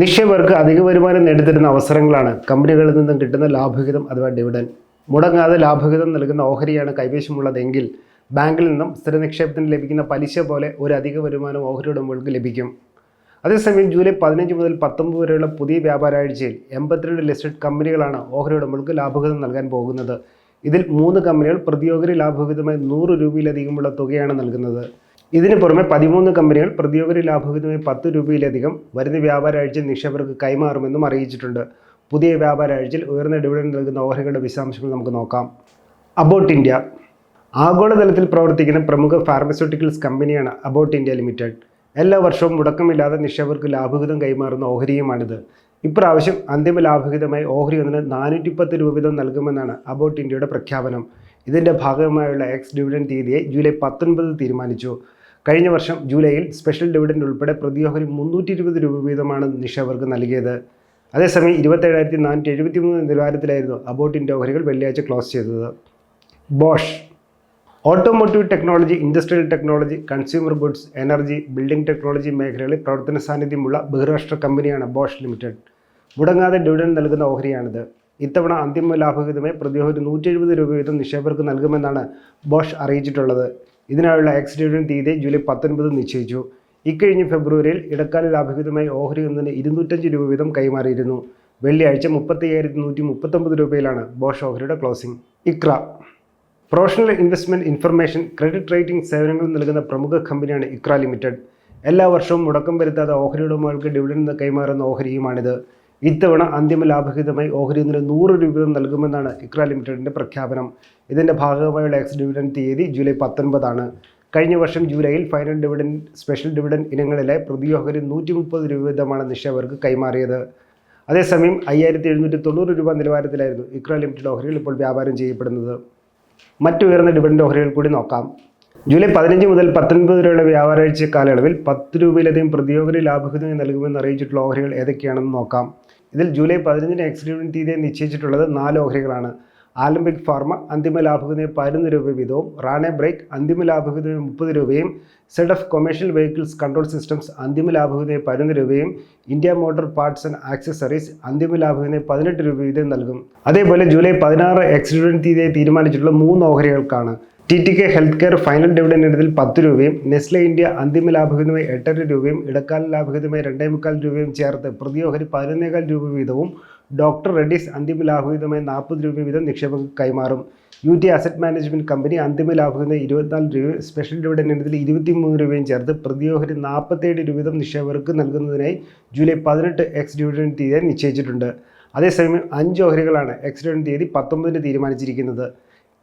നിക്ഷേപകർക്ക് അധിക വരുമാനം നേടിത്തരുന്ന അവസരങ്ങളാണ്. കമ്പനികളിൽ നിന്നും കിട്ടുന്ന ലാഭഹിതം അഥവാ ഡിവിഡൻ മുടങ്ങാതെ ലാഭഹിതം നൽകുന്ന ഓഹരിയാണ് കൈവശമുള്ളതെങ്കിൽ ബാങ്കിൽ നിന്നും സ്ഥിര നിക്ഷേപത്തിന് ലഭിക്കുന്ന പലിശ പോലെ ഒരു അധിക വരുമാനം ഓഹരി ഉടമകൾക്ക് ലഭിക്കും. അതേസമയം ജൂലൈ പതിനഞ്ച് മുതൽ പത്തൊമ്പത് വരെയുള്ള പുതിയ വ്യാപാരാഴ്ചയിൽ എൺപത്തിരണ്ട് ലിസ്റ്റഡ് കമ്പനികളാണ് ഓഹരി ഉടമകൾക്ക് ലാഭഹിതം നൽകാൻ പോകുന്നത്. ഇതിൽ മൂന്ന് കമ്പനികൾ പ്രതിയോഗി ലാഭഹിതമായി നൂറ് രൂപയിലധികമുള്ള തുകയാണ് നൽകുന്നത്. ഇതിന് പുറമെ പതിമൂന്ന് കമ്പനികൾ പ്രതിയോഗി ലാഭവിഹിതമായി പത്ത് രൂപയിലധികം വരുന്ന വ്യാപാരാഴ്ചയിൽ നിക്ഷേപകർക്ക് കൈമാറുമെന്നും അറിയിച്ചിട്ടുണ്ട്. പുതിയ വ്യാപാരാഴ്ചയിൽ ഉയർന്ന ഡിവിഡൻഡ് നൽകുന്ന ഓഹരികളുടെ വിശദാംശങ്ങൾ നമുക്ക് നോക്കാം. അബൌട്ട് ഇന്ത്യ ആഗോളതലത്തിൽ പ്രവർത്തിക്കുന്ന പ്രമുഖ ഫാർമസ്യൂട്ടിക്കൽസ് കമ്പനിയാണ് അബൌട്ട് ഇന്ത്യ ലിമിറ്റഡ് എല്ലാ വർഷവും മുടക്കമില്ലാതെ നിക്ഷേപകർക്ക് ലാഭവിഹിതം കൈമാറുന്ന ഓഹരിയുമാണിത്. ഇപ്രാവശ്യം അന്തിമ ലാഭവിഹിതമായി ഓഹരി ഒന്നിന് നാനൂറ്റി പത്ത് രൂപ വീതം നൽകുമെന്നാണ് അബൌട്ട് ഇന്ത്യയുടെ പ്രഖ്യാപനം. ഇതിന്റെ ഭാഗമായുള്ള എക്സ് ഡിവിഡൻ തീയതിയെ ജൂലൈ പത്തൊൻപത് തീരുമാനിച്ചു. കഴിഞ്ഞ വർഷം ജൂലൈയിൽ സ്പെഷ്യൽ ഡിവിഡൻഡ് ഉൾപ്പെടെ പ്രതിയോഹരി മുന്നൂറ്റി ഇരുപത് രൂപ വീതമാണ് നിക്ഷേപകർക്ക് നൽകിയത്. അതേസമയം ഇരുപത്തേഴായിരത്തി നാനൂറ്റി എഴുപത്തി മൂന്ന് നിലവാരത്തിലായിരുന്നു അബോട്ടിന്റെ ഓഹരികൾ വെള്ളിയാഴ്ച ക്ലോസ് ചെയ്തത്. Bosch automotive technology industrial technology consumer goods energy building technology മേഖലകളിൽ പ്രവർത്തന സാന്നിധ്യമുള്ള ബഹുരാഷ്ട്ര കമ്പനിയാണ് ബോഷ് ലിമിറ്റഡ്. മുടങ്ങാതെ ഡിവിഡൻ നൽകുന്ന ഓഹരിയാണിത്. ഇത്തവണ അന്തിമ ലാഭവിഹിതമായി പ്രതിയോഹരി നൂറ്റി എഴുപത് രൂപ വീതം നിക്ഷേപകർക്ക് നൽകുമെന്നാണ് ബോഷ് അറിയിച്ചിട്ടുള്ളത്. ഇതിനായുള്ള എക്സ് ഡിവിഡൻ തീയതി ജൂലൈ പത്തൊൻപത് നിശ്ചയിച്ചു. ഇക്കഴിഞ്ഞ ഫെബ്രുവരിയിൽ ഇടക്കാല ലാഭവിഹിതമായി ഓഹരി ഒന്നിന് ഇരുന്നൂറ്റഞ്ച് രൂപ വീതം കൈമാറിയിരുന്നു. വെള്ളിയാഴ്ച മുപ്പത്തി അയ്യായിരത്തി നൂറ്റി മുപ്പത്തൊമ്പത് രൂപയിലാണ് Bosch ഓഹരിയുടെ closing ICRA. Professional investment information credit rating സേവനങ്ങൾ നൽകുന്ന പ്രമുഖ കമ്പനിയാണ് ഇക്ര ലിമിറ്റഡ്. എല്ലാ വർഷവും മുടക്കം വരുത്താതെ ഓഹരി ഉടമകൾക്ക് ഡിവിഡൻഡ് കൈമാറുന്ന ഓഹരിയുമാണിത്. ഇത്തവണ അന്തിമ ലാഭഹിതമായി ഓഹരി ഒന്നിന് നൂറ് രൂപ നൽകുമെന്നാണ് ഇക്ര ലിമിറ്റഡിന്റെ പ്രഖ്യാപനം. ഇതിന്റെ ഭാഗമായുള്ള എക്സ് ഡിവിഡൻ തീയതി ജൂലൈ പത്തൊൻപതാണ്. കഴിഞ്ഞ വർഷം ജൂലൈയിൽ ഫൈനൽ ഡിവിഡൻ സ്പെഷ്യൽ ഡിവിഡൻ ഇനങ്ങളിലെ പ്രതി ഓഹരി നൂറ്റി മുപ്പത് രൂപ വീതമാണ് നിക്ഷേപകർക്ക് കൈമാറിയത്. അതേസമയം അയ്യായിരത്തി എഴുന്നൂറ്റി തൊണ്ണൂറ് രൂപ നിലവാരത്തിലായിരുന്നു ഇക്ര ലിമിറ്റഡ് ഓഹരികൾ ഇപ്പോൾ വ്യാപാരം ചെയ്യപ്പെടുന്നത്. മറ്റുയർന്ന ഡിവിഡൻഡ് ഓഹരികൾ കൂടി നോക്കാം. ജൂലൈ പതിനഞ്ച് മുതൽ പത്തൊൻപത് വരെയുള്ള വ്യാപാരാഴ്ച കാലയളവിൽ പത്ത് രൂപയിലധികം പ്രതിയോഹരി ലാഭഹിതമായി നൽകുമെന്ന് അറിയിച്ചിട്ടുള്ള ഓഹരികൾ ഏതൊക്കെയാണെന്ന് നോക്കാം. ഇതിൽ ജൂലൈ പതിനഞ്ചിന് എക്സിക്യൂട്ടീവ് തീയതിയെ തീയതി നിശ്ചയിച്ചിട്ടുള്ളത് നാല് ഓഹരികളാണ്. ആലംബിക് ഫാർമ അന്തിമ ലാഭഹിതയെ പതിനൊന്ന് രൂപ വീതവും റാണെ ബ്രേക്ക് അന്തിമ ലാഭഹിതയെ മുപ്പത് രൂപയും Z F commercial vehicles control systems അന്തിമ ലാഭഹിതയെ പതിനൊന്ന് രൂപയും India motor parts and accessories അന്തിമ ലാഭഹിതയെ പതിനെട്ട് രൂപ വീതം നൽകും. അതേപോലെ ജൂലൈ പതിനാറ് എക്സിക്യൂട്ടീവ് തീയതിയെ തീരുമാനിച്ചിട്ടുള്ള മൂന്ന് ഓഹരികൾക്കാണ് T T K health care final dividend ഇനത്തിൽ പത്ത് രൂപയും നെസ്ലെ ഇന്ത്യ അന്തിമ ലാഭഹിതമായി എട്ടര രൂപയും ഇടക്കാല ലാഭഹിതമായി രണ്ടേ മുക്കാൽ രൂപയും ചേർത്ത് പ്രതിയോഹരി പതിനൊന്നേകാൽ രൂപ വീതവും ഡോക്ടർ റെഡ്ഡീസ് അന്തിമ ലാഭഹിതമായി നാൽപ്പത് രൂപ വീതം നിക്ഷേപകർക്ക് കൈമാറും. U T asset management company അന്തിമ ലാഭഹിതമായി ഇരുപത്തിനാല് രൂപയും സ്പെഷ്യൽ ഡിവിഡൻ ഇനത്തിൽ ഇരുപത്തിമൂന്ന് രൂപയും ചേർത്ത് പ്രതിയോഹരി നാൽപ്പത്തേഴ് രൂപ വീതം നിക്ഷേപകർക്ക് നൽകുന്നതിനായി ജൂലൈ പതിനെട്ട് എക്സ് ഡിവിഡൻ തീയതി നിശ്ചയിച്ചിട്ടുണ്ട്. അതേസമയം അഞ്ച് ഓഹരികളാണ് എക്സ് ഡിവിഡൻ തീയതി പത്തൊമ്പതിന് തീരുമാനിച്ചിരിക്കുന്നത്.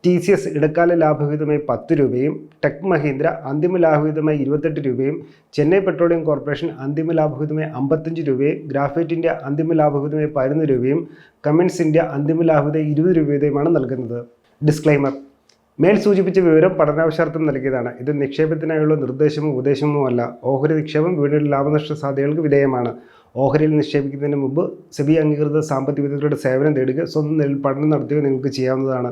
ടി സി എസ് ഇടക്കാല ലാഭവിഹിതമായി പത്ത് രൂപയും ടെക് മഹീന്ദ്ര അന്തിമ ലാഭവിഹിതമായി ഇരുപത്തെട്ട് രൂപയും ചെന്നൈ പെട്രോളിയം കോർപ്പറേഷൻ അന്തിമ ലാഭവിഹിതമായി അമ്പത്തഞ്ച് രൂപയും ഗ്രാഫൈറ്റ് ഇന്ത്യ അന്തിമ ലാഭവിഹിതമായി പതിനൊന്ന് രൂപയും കമ്മിൻസ് ഇന്ത്യ അന്തിമ ലാഭവിഹിതം ഇരുപത് രൂപയുമാണ് നൽകുന്നത്. ഡിസ്ക്ലൈമർ മേൽ സൂചിപ്പിച്ച വിവരം പഠനാവശ്യാർത്ഥം നൽകിയതാണ്. ഇത് നിക്ഷേപത്തിനായുള്ള നിർദ്ദേശമോ ഉപദേശമോ അല്ല. ഓഹരി നിക്ഷേപം വീണ്ടും ലാഭനഷ്ട സാധ്യതകൾക്ക് വിധേയമാണ്. ഓഹരിയിൽ നിക്ഷേപിക്കുന്നതിന് മുമ്പ് സെബി അംഗീകൃത സാമ്പത്തിക വിദഗ്ധരുടെ സേവനം തേടുക സ്വന്തം നിലയിൽ പഠനം നടത്തുക നിങ്ങൾക്ക് ചെയ്യാവുന്നതാണ്.